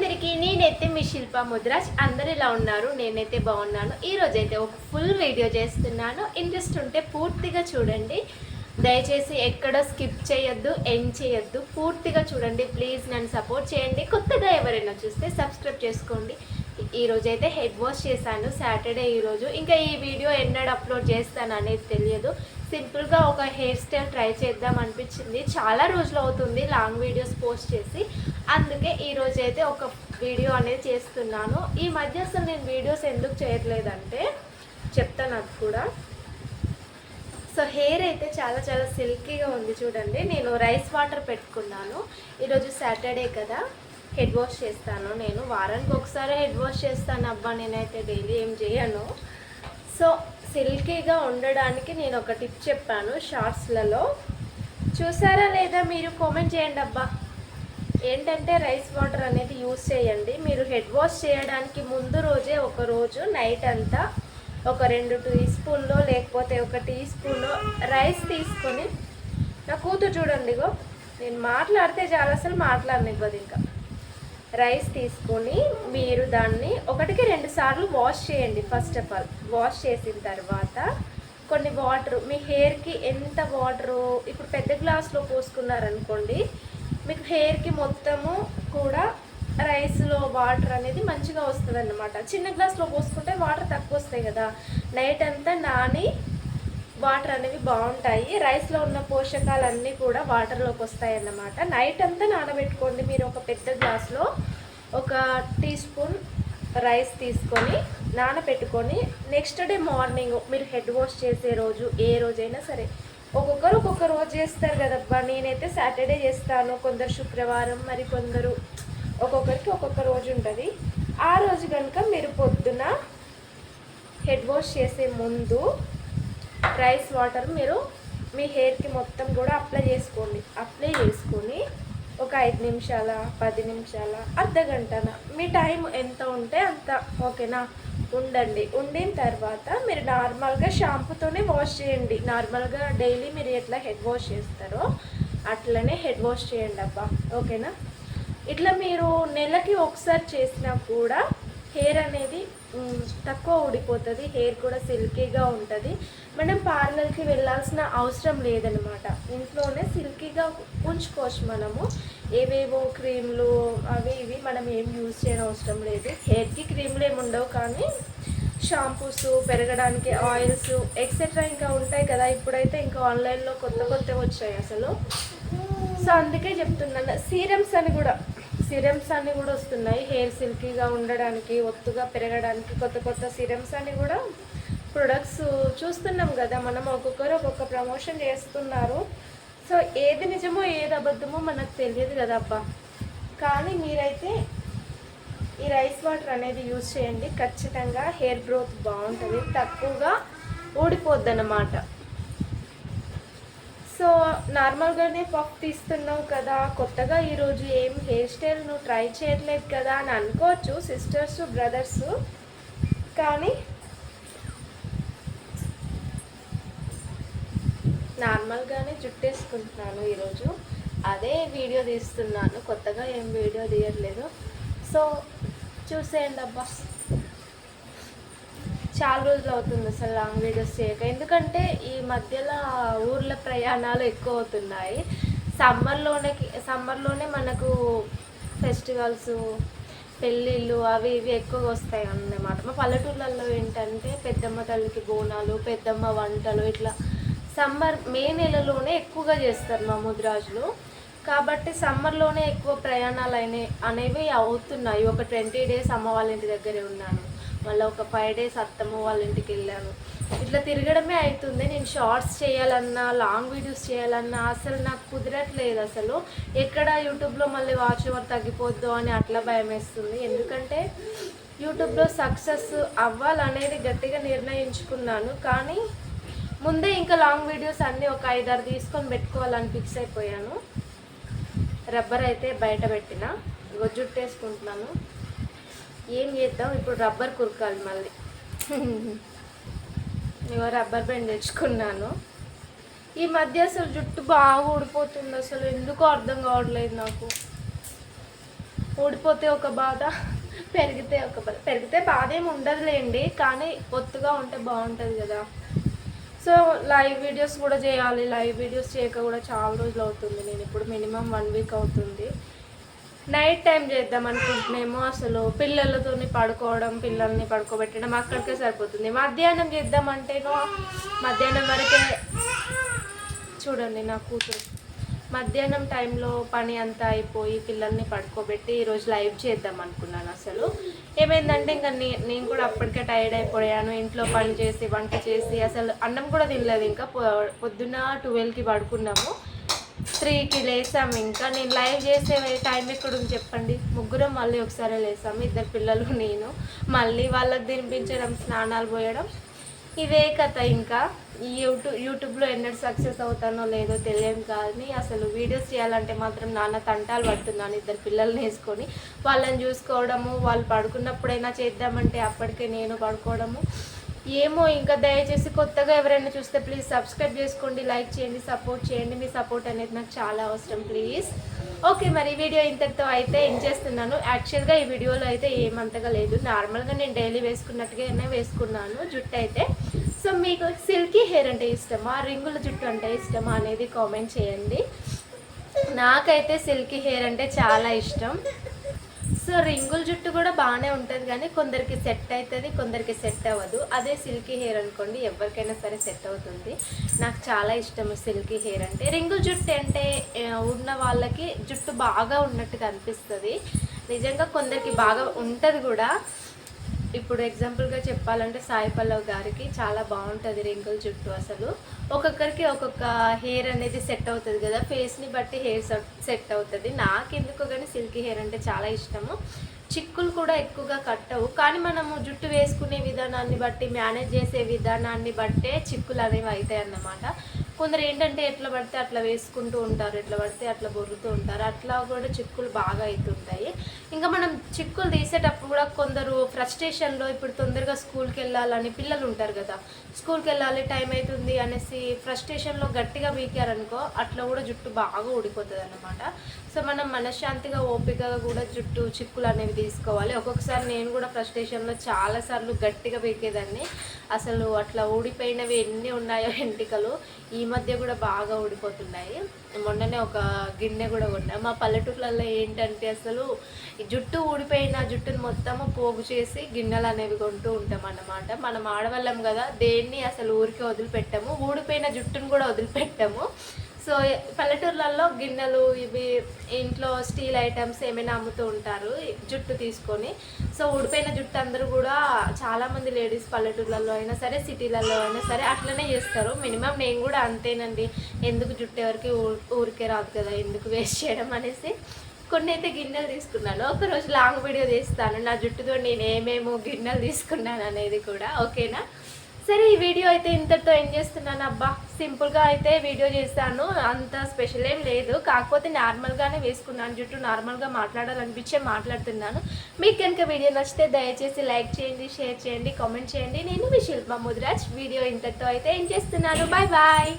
అందరికీ నేనైతే మీ శిల్ప ముద్రాజ్. అందరు ఇలా ఉన్నారు? నేనైతే బాగున్నాను. ఈ రోజైతే ఒక ఫుల్ వీడియో చేస్తున్నాను. ఇంట్రెస్ట్ ఉంటే పూర్తిగా చూడండి. దయచేసి ఎక్కడ స్కిప్ చేయొద్దు ఎండ్ చేయొద్దు. పూర్తిగా చూడండి. ప్లీజ్ నన్ను సపోర్ట్ చేయండి. కొత్తగా ఎవరైనా చూస్తే సబ్స్క్రైబ్ చేసుకోండి. ఈరోజు అయితే హెడ్ వాష్ చేశాను. సాటర్డే ఈరోజు ఇంకా ఈ వీడియో ఎన్నడ అప్లోడ్ చేస్తాను అనేది తెలియదు. సింపుల్గా ఒక హెయిర్ స్టైల్ ట్రై చేద్దాం అనిపించింది. చాలా రోజులు అవుతుంది. లాంగ్ వీడియోస్ పోస్ట్ చేసి అందుకే ఈరోజు అయితే ఒక వీడియో అనేది చేస్తున్నాను. ఈ మధ్య అసలు నేను వీడియోస్ ఎందుకు చేయట్లేదంటే చెప్తాను అది కూడా. సో హెయిర్ అయితే చాలా చాలా సిల్కీగా ఉంది చూడండి. నేను రైస్ వాటర్ పెట్టుకున్నాను. ఈరోజు సాటర్డే కదా హెడ్ వాష్ చేస్తాను నేను. వారానికి ఒకసారి హెడ్ వాష్ చేస్తాను. అబ్బా నేనైతే డైలీ ఏం చేయను. సో సిల్కీగా ఉండడానికి నేను ఒక టిప్ చెప్పాను షార్ట్స్లలో. చూసారా లేదా మీరు కామెంట్ చేయండి అబ్బా. ఏంటంటే రైస్ వాటర్ అనేది యూస్ చేయండి. మీరు హెడ్ వాష్ చేయడానికి ముందు రోజే ఒక రోజు నైట్ అంతా ఒక రెండు టీ స్పూన్లో లేకపోతే ఒక టీ స్పూన్లో రైస్ తీసుకొని నా కూతురు చూడండి ఇగో నేను మాట్లాడితే చాలా అసలు మాట్లాడనివ్వదు ఇంకా. రైస్ తీసుకొని మీరు దాన్ని ఒకటికి రెండు సార్లు వాష్ చేయండి ఫస్ట్ ఆఫ్ ఆల్. వాష్ చేసిన తర్వాత కొన్ని వాటర్ మీ హెయిర్కి ఎంత వాటరు ఇప్పుడు పెద్ద గ్లాస్లో పోసుకున్నారనుకోండి మీకు హెయిర్కి మొత్తము కూడా రైస్లో వాటర్ అనేది మంచిగా వస్తుంది అన్నమాట చిన్న గ్లాస్లో పోసుకుంటే వాటర్ తక్కువ వస్తాయి కదా. నైట్ అంతా నాని వాటర్ అనేవి బాగుంటాయి. రైస్లో ఉన్న పోషకాలన్నీ కూడా వాటర్లోకి వస్తాయి అన్నమాట నైట్ అంతా నానబెట్టుకోండి. మీరు ఒక పెద్ద గ్లాస్లో ఒక టీ స్పూన్ రైస్ తీసుకొని నానబెట్టుకొని నెక్స్ట్ డే మార్నింగ్ మీరు హెడ్ వాష్ చేసే రోజు ఏ రోజైనా సరే ఒక్కొక్కరు ఒక్కొక్క రోజు చేస్తారు కదబ్బా. నేనైతే సాటర్డే చేస్తాను. కొందరు శుక్రవారం మరి కొందరు ఒక్కొక్కరికి ఒక్కొక్క రోజు ఉంటుంది. ఆ రోజు కనుక మీరు పొద్దున హెడ్ వాష్ చేసే ముందు రైస్ వాటర్ మీరు మీ హెయిర్కి మొత్తం కూడా అప్లై చేసుకోండి. అప్లై చేసుకొని ఒక ఐదు నిమిషాల పది నిమిషాల అర్ధ గంటన మీ టైం ఎంత ఉంటే అంత ఓకేనా ఉండండి. ఉండిన తర్వాత మీరు నార్మల్గా షాంపూతోనే వాష్ చేయండి. నార్మల్గా డైలీ మీరు ఎట్లా హెడ్ వాష్ చేస్తారో అట్లనే హెడ్ వాష్ చేయండి అబ్బా. ఓకేనా? ఇట్లా మీరు నెలకి ఒకసారి చేసినా కూడా హెయిర్ అనేది తక్కువ ఊడిపోతుంది. హెయిర్ కూడా సిల్కీగా ఉంటుంది. మనం పార్లర్కి వెళ్ళాల్సిన అవసరం లేదనమాట. ఇంట్లోనే సిల్కీగా ఉంచుకోవచ్చు మనము. ఏవేవో క్రీమ్లు అవి ఇవి మనం ఏం యూజ్ చేయని అవసరం లేదు. హెయిర్కి క్రీమ్లు ఏమి ఉండవు కానీ షాంపూస్ పెరగడానికి ఆయిల్స్ ఎక్సెట్రా ఇంకా ఉంటాయి కదా. ఇప్పుడైతే ఇంకా ఆన్లైన్లో కొత్త కొత్త వచ్చాయి అసలు. సో అందుకే చెప్తున్నాను. సీరమ్స్ అని కూడా సిరమ్స్ అన్నీ కూడా వస్తున్నాయి. హెయిర్ సిల్కీగా ఉండడానికి ఒత్తుగా పెరగడానికి కొత్త కొత్త సిరమ్స్ అని కూడా ప్రొడక్ట్స్ చూస్తున్నాం కదా. మనం ఒక్కొక్కరు ఒక్కొక్క ప్రమోషన్ చేస్తున్నారు. సో ఏది నిజమో ఏది అబద్ధమో మనకు తెలియదు కదా అబ్బా. కానీ మీరైతే ఈ రైస్ వాటర్ అనేది యూజ్ చేయండి. ఖచ్చితంగా హెయిర్ గ్రోత్ బాగుంటుంది. తక్కువగా ఊడిపోద్ది అన్నమాట సో నార్మల్గానే పఫ్ తీస్తున్నావు కదా కొత్తగా ఈరోజు ఏం హెయిర్ స్టైల్ నువ్వు ట్రై చేయట్లేదు కదా అని అనుకోవచ్చు సిస్టర్స్ బ్రదర్స్. కానీ నార్మల్గానే జుట్టేసుకుంటున్నాను ఈరోజు. అదే వీడియో తీస్తున్నాను కొత్తగా ఏం వీడియో తీయట్లేదు. సో చూసేయండి అబ్బా చాలా రోజులు అవుతుంది అసలు లాంగ్ వీడియోస్ చేయక. ఎందుకంటే ఈ మధ్యలో ఊర్ల ప్రయాణాలు ఎక్కువ అవుతున్నాయి. సమ్మర్లోనే సమ్మర్లోనే మనకు ఫెస్టివల్స్ పెళ్ళిళ్ళు అవి ఇవి ఎక్కువగా వస్తాయి అన్నమాట. మా పల్లెటూర్లలో ఏంటంటే పెద్దమ్మ తల్లికి బోనాలు పెద్దమ్మ వంటలు ఇట్లా సమ్మర్ మే నెలలోనే ఎక్కువగా చేస్తారు మా ముద్రాజులు. కాబట్టి సమ్మర్లోనే ఎక్కువ ప్రయాణాలు అయినాయి అనేవి అవుతున్నాయి. ఒక ట్వంటీ డేస్ అమ్మ వాళ్ళ ఇంటి దగ్గరే ఉన్నాను. మళ్ళీ ఒక ఫైవ్ డేస్ అత్తమ్మ వాళ్ళ ఇంటికి వెళ్ళాను ఇట్లా తిరగడమే అవుతుంది నేను షార్ట్స్ చేయాలన్నా లాంగ్ వీడియోస్ చేయాలన్నా అసలు నాకు కుదరట్లేదు అసలు. ఎక్కడ యూట్యూబ్లో మళ్ళీ వాచ్ ఓవర్ తగ్గిపోద్దు అని అట్లా భయం వేస్తుంది ఎందుకంటే యూట్యూబ్లో సక్సెస్ అవ్వాలనేది గట్టిగా నిర్ణయించుకున్నాను. కానీ ముందే ఇంకా లాంగ్ వీడియోస్ అన్నీ ఒక ఐదారు తీసుకొని పెట్టుకోవాలని ఫిక్స్ అయిపోయాను. రబ్బర్ అయితే బయట పెట్టిన. జుట్టు వేసుకుంటున్నాను ఏం చేద్దాం? ఇప్పుడు రబ్బర్ కురకాలి మళ్ళీ. ఇవో రబ్బర్ బ్యాండ్ తెచ్చుకున్నాను. ఈ మధ్య అసలు జుట్టు బాగా ఊడిపోతుంది. అసలు ఎందుకో అర్థం కావట్లేదు నాకు. ఊడిపోతే ఒక బాధ పెరిగితే ఒక బాధ. పెరిగితే బాధ ఏమి ఉండదులేండి కానీ ఒత్తుగా ఉంటే బాగుంటుంది కదా. సో లైవ్ వీడియోస్ కూడా చేయాలి. లైవ్ వీడియోస్ చేయక కూడా చాలా రోజులు అవుతుంది. నేను ఇప్పుడు మినిమం వన్ వీక్ అవుతుంది. నైట్ టైం చేద్దాం అనుకుంటున్నామో అసలు. పిల్లలతో పడుకోవడం పిల్లల్ని పడుకోబెట్టడం అక్కడికే సరిపోతుంది. మధ్యాహ్నం చేద్దామంటేనో మధ్యాహ్నం వరకే చూడండి నా కూతురు. మధ్యాహ్నం టైంలో పని అంతా అయిపోయి పిల్లల్ని పడుకోబెట్టి ఈరోజు లైవ్ చేద్దాం అనుకున్నాను అసలు. ఏమైందంటే ఇంకా నే నేను కూడా అప్పటికే టైర్డ్ అయిపోయాను. ఇంట్లో పని చేసి వంట చేసి అసలు అన్నం కూడా తినలేదు. ఇంకా పొద్దున్న ట్వెల్వ్కి పడుకున్నాము. త్రీకి లేసాము ఇంకా. నేను లైవ్ చేసే టైం ఎక్కడ ఉంది చెప్పండి? ముగ్గురం మళ్ళీ ఒకసారి లేసాము ఇద్దరు పిల్లలు నేను. మళ్ళీ వాళ్ళకి తినిపించడం స్నానాలు పోయడం. ఇదే కథ ఇంకా. ఈ యూట్యూబ్ యూట్యూబ్లో ఎన్నడూ సక్సెస్ అవుతానో లేదో తెలియదు కానీ అసలు వీడియోస్ చేయాలంటే మాత్రం నాన్న తంటాలు పడుతున్నాను ఇద్దరు పిల్లల్ని వేసుకొని. వాళ్ళని చూసుకోవడము వాళ్ళు పడుకున్నప్పుడైనా చేద్దామంటే అప్పటికే నేను పడుకోవడము. ఏమో ఇంకా దయచేసి కొత్తగా ఎవరైనా చూస్తే ప్లీజ్ సబ్స్క్రైబ్ చేసుకోండి లైక్ చేయండి సపోర్ట్ చేయండి. మీ సపోర్ట్ అనేది నాకు చాలా అవసరం ప్లీజ్ ఓకే మరి వీడియో ఇంతటితో అయితే ఏం చేస్తున్నాను. యాక్చువల్గా ఈ వీడియోలో అయితే ఏమంతగా లేదు. నార్మల్గా నేను డైలీ వేసుకున్నట్టుగానే వేసుకున్నాను జుట్టు అయితే. సో మీకు సిల్కీ హెయిర్ అంటే ఇష్టమా? రింగుల జుట్టు అంటే ఇష్టమా అనేది కామెంట్ చేయండి. నాకైతే సిల్కీ హెయిర్ అంటే చాలా ఇష్టం. సో రింగుల జుట్టు కూడా బాగానే ఉంటుంది కానీ కొందరికి సెట్ అవుతుంది కొందరికి సెట్ అవ్వదు. అదే సిల్కీ హెయిర్ అనుకోండి ఎవరికైనా సరే సెట్ అవుతుంది. నాకు చాలా ఇష్టం సిల్కీ హెయిర్ అంటే. రింగుల జుట్టు అంటే ఉన్న వాళ్ళకి జుట్టు బాగా ఉన్నట్టుగా అనిపిస్తుంది. నిజంగా కొందరికి బాగా ఉంటుంది కూడా. ఇప్పుడు ఎగ్జాంపుల్గా చెప్పాలంటే సాయి పల్లవ్ గారికి చాలా బాగుంటుంది రింకుల్ జుట్టు అసలు. ఒక్కొక్కరికి ఒక్కొక్క హెయిర్ అనేది సెట్ అవుతుంది కదా. ఫేస్ని బట్టి హెయిర్ సెట్ అవుతుంది. నాకు ఎందుకో కానీ సిల్కీ హెయిర్ అంటే చాలా ఇష్టము. చిక్కులు కూడా ఎక్కువగా కట్టవు. కానీ మనము జుట్టు వేసుకునే విధానాన్ని బట్టి మేనేజ్ చేసే విధానాన్ని బట్టే చిక్కులు అనేవి అవుతాయి అన్నమాట. కొందరు ఏంటంటే ఎట్లా పడితే అట్లా వేసుకుంటూ ఉంటారు ఎట్లా పడితే అట్లా బొర్రుతూ ఉంటారు. అట్లా కూడా చిక్కులు బాగా అవుతుంటాయి ఇంకా మనం చిక్కులు తీసేటప్పుడు కూడా కొందరు ఫ్రస్ట్రేషన్లో ఇప్పుడు తొందరగా స్కూల్కి వెళ్ళాలని పిల్లలు ఉంటారు కదా. స్కూల్కి వెళ్ళాలి టైం అవుతుంది అనేసి ఫ్రస్ట్రేషన్లో గట్టిగా పీకారనుకో అట్లా కూడా జుట్టు బాగా ఊడిపోతుంది అన్నమాట సో మనం మనశ్శాంతిగా ఓపికగా కూడా జుట్టు చిక్కులు అనేవి తీసుకోవాలి. ఒక్కొక్కసారి నేను కూడా ఫ్రస్ట్రేషన్లో చాలాసార్లు గట్టిగా పీకేదాన్ని. అసలు అట్లా ఊడిపోయినవి ఎన్ని ఉన్నాయో ఎంటికలు ఈ మధ్య కూడా బాగా ఊడిపోతున్నాయి. మొన్ననే ఒక గిన్నె కూడా కొన్నా. మా పల్లెటూర్లలో ఏంటంటే అసలు జుట్టు ఊడిపోయిన జుట్టుని మొత్తము పోగు చేసి గిన్నెలు అనేవి కొంటూ ఉంటాం అన్నమాట మనం ఆడవాళ్ళం కదా దేన్ని అసలు ఊరికే వదిలిపెట్టాము. ఊడిపోయిన జుట్టును కూడా వదిలిపెట్టాము. సో పల్లెటూర్లలో గిన్నెలు ఇవి ఇంట్లో స్టీల్ ఐటమ్స్ ఏమైనా అమ్ముతూ ఉంటారు జుట్టు తీసుకొని. సో ఊడిపోయిన జుట్టు అందరూ కూడా చాలామంది లేడీస్ పల్లెటూర్లలో అయినా సరే సిటీలలో అయినా సరే అట్లనే చేస్తారు. మినిమం నేను కూడా అంతేనండి. ఎందుకు జుట్టు ఎవరికి ఊరికే రాదు కదా ఎందుకు వేస్ట్ చేయడం అనేసి. కొన్ని అయితే గిన్నెలు తీసుకున్నాను. ఒకరోజు లాంగ్ వీడియో తీస్తాను. నా జుట్టుతో నేను ఏమేమో గిన్నెలు తీసుకున్నాను అనేది కూడా ఓకేనా? సరే ఈ వీడియో అయితే ఇంతటితో ఏం చేస్తున్నాను అబ్బా. సింపుల్గా అయితే వీడియో చేశాను. అంత స్పెషల్ ఏం లేదు. కాకపోతే నార్మల్గానే వేసుకున్నాను. జుట్టు నార్మల్గా మాట్లాడాలనిపించే మాట్లాడుతున్నాను. మీకు కనుక వీడియో నచ్చితే దయచేసి లైక్ చేయండి షేర్ చేయండి కామెంట్ చేయండి. నేను మీ శిల్ప ముదిరాజ్. వీడియో ఇంతటితో అయితే ఏం చేస్తున్నాను. Bye bye